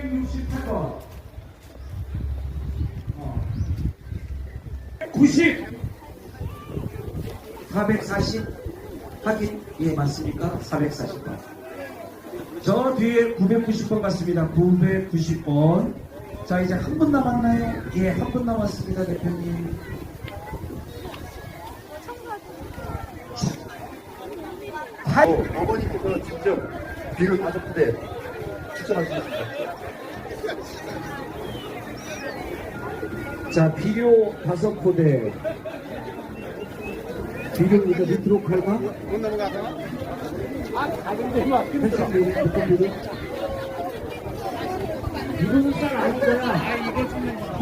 568번. 90. 440. 확인. 예, 맞습니까? 440번. 저 뒤에 990번 같습니다. 990번. 자, 이제 한 분 남았나요? 예, 한 분 남았습니다, 대표님. 하 어, 어머니께서 직접 비료 다섯 부대 추천하셨습니다. 자, 비료 다섯 포대. 비료 이거 밑으로 갈까? 못 넘어가서? 아, 비료? 이거는 쌀 아니잖아. 아, 이거 주는 거.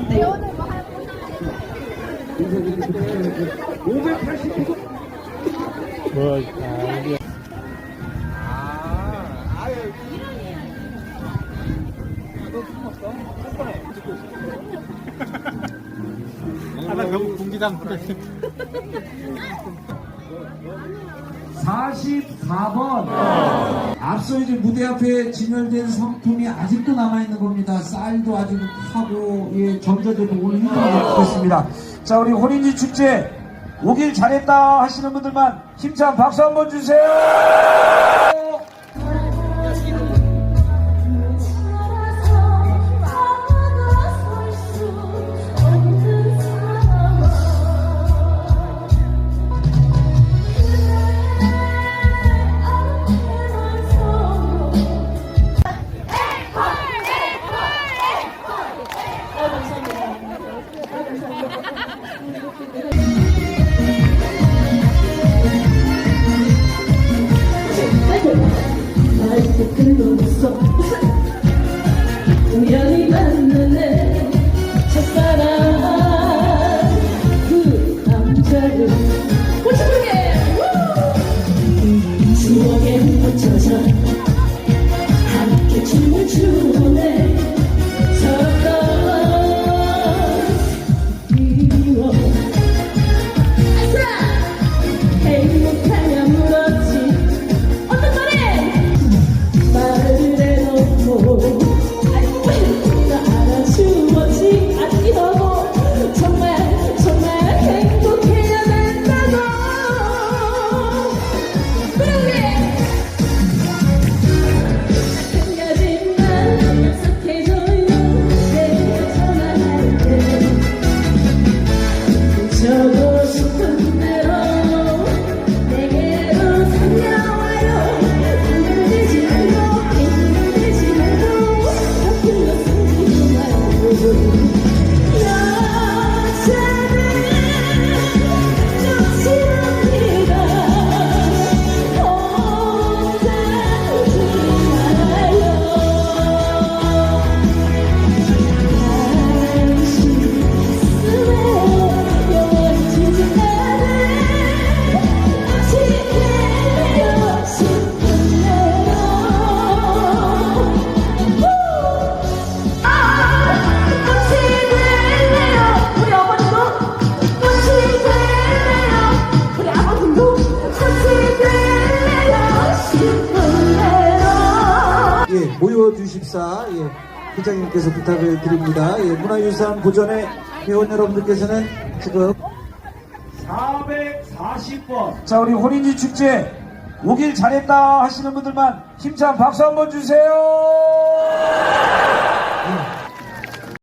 580kg. 하나 너무 공기당 44번. 앞서 이제 무대 앞에 진열된 상품이 아직도 남아있는 겁니다. 쌀도 아직 하고, 예, 전자제도 오늘 힘들게 됐습니다. 자, 우리 호린지 축제 오길 잘했다 하시는 분들만 힘찬 박수 한번 주세요. 추억 2024 예, 부장님께서 부탁을 드립니다. 예, 문화유산 보전의 회원 여러분들께서는 지금 440번 자 우리 혼인지 축제 오길 잘했다 하시는 분들만 힘찬 박수 한번 주세요.